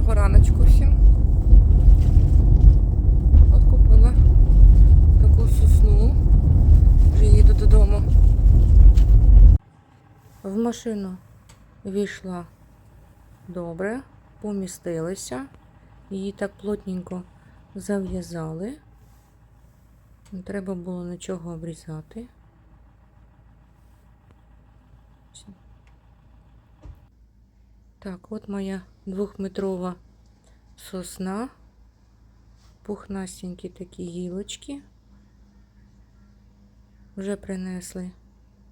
Доброго раночку всім. От купила таку сосну. Вже їду додому. В машину війшла добре, помістилися. Її так плотненько зав'язали. Не треба було нічого обрізати. Так, от моя двохметрова сосна. Пухнастенькі такі гілочки. Вже принесли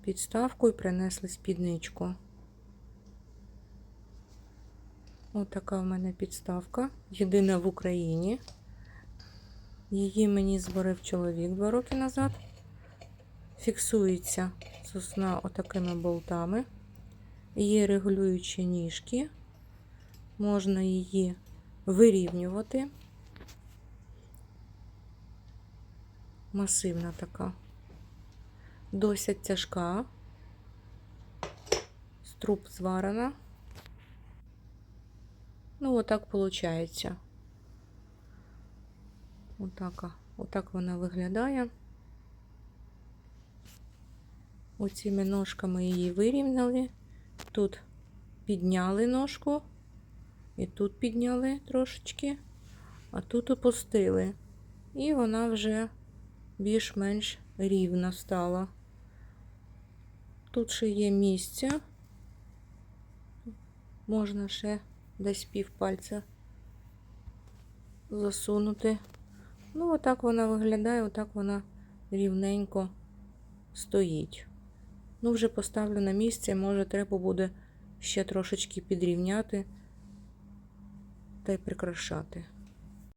підставку і принесли спідничку. Ось така в мене підставка. Єдина в Україні. Її мені зварив чоловік два роки назад. Фіксується сосна отакими болтами. Є регулюючі ніжки. Можна її вирівнювати. Масивна така. Досить тяжка. Струб зварена. Ну, отак виходить. Отака. Отак вона виглядає. Оціми ножками її вирівняли. Тут підняли ножку, і тут підняли трошечки, а тут опустили. І вона вже більш-менш рівна стала. Тут ще є місце. Можна ще десь пів пальця засунути. Ну, отак вона виглядає, отак вона рівненько стоїть. Ну, вже поставлю на місце, може, треба буде ще трошечки підрівняти та й прикрашати.